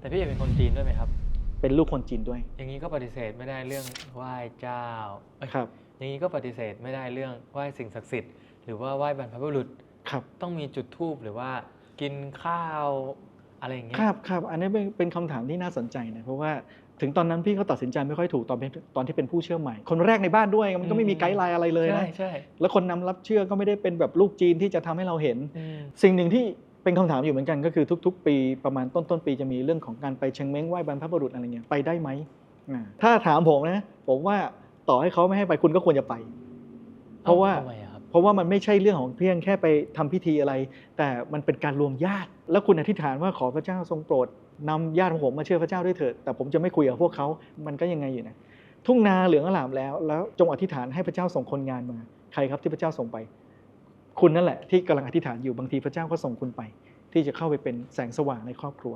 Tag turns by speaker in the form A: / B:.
A: แต่พี่เอกเป็นคนจีนด้วยไหมครับ
B: เป็นลูกคนจีนด้วย
A: อย่างนี้ก็ปฏิเสธไม่ได้เรื่องไหว้เจ้าเอ้ย
B: ครับ
A: อย่างนี้ก็ปฏิเสธไม่ได้เรื่องไหว้สิ่งศักดิ์สิทธิ์หรือว่าไหว้บรรพบุรุษ
B: ครับ
A: ต้องมีจุดธูปหรือว่ากินข้าวอะไรอย่างเงี้ย
B: ครับครับอันนี้เป็นเป็นคำถามที่น่าสนใจนะเพราะว่าถึงตอนนั้นพี่ก็ตัดสินใจไม่ค่อยถูกตอนเป็นตอนที่เป็นผู้เชื่อใหม่ คนแรกในบ้านด้วยมันก็ไม่มีไกด์ไลน์อะไรเลย
A: ใช่
B: นะ
A: ใช่
B: แล้วคนนำรับเชื่อก็ไม่ได้เป็นแบบลูกจีนที่จะทำให้เราเห็น
A: อืม
B: สิ่งหนึ่งที่ เป็นคำถามอยู่เหมือนกันก็คือทุก ๆ ปีประมาณต้นต้นๆปีจะมีเรื่องของการไปเชียงเม้งไหว้บรรพบุรุษอะไรเงี้ยไปได้ไหมอ่าถ้าถามผมนะ ผมว่าต่อให้เขาไม่ให้ไปคุณก็ควรจะไป เพราะว่า
A: ทำไมอะครับ
B: เพราะว่ามันไม่ใช่เรื่องของเพียงแค่ไปทำพิธีอะไร แต่มันเป็นการรวมญาติ แล้วคุณอธิษฐานว่าขอพระเจ้าทรงโปรดนำญาติของผมมาเชื่อพระเจ้าด้วยเถิดแต่ผมจะไม่คุยกับพวกเขา มันก็ยังไงอยู่นะทุ่งนาเหลืองอลามแล้ว แล้วจงอธิษฐานให้พระเจ้าส่งคนงานมา ใครครับที่พระเจ้าส่งไป คุณนั่นแหละที่กำลังอธิษฐานอยู่บางทีพระเจ้าก็ส่งคุณไป ที่จะเข้าไปเป็นแสงสว่างในครอบครัว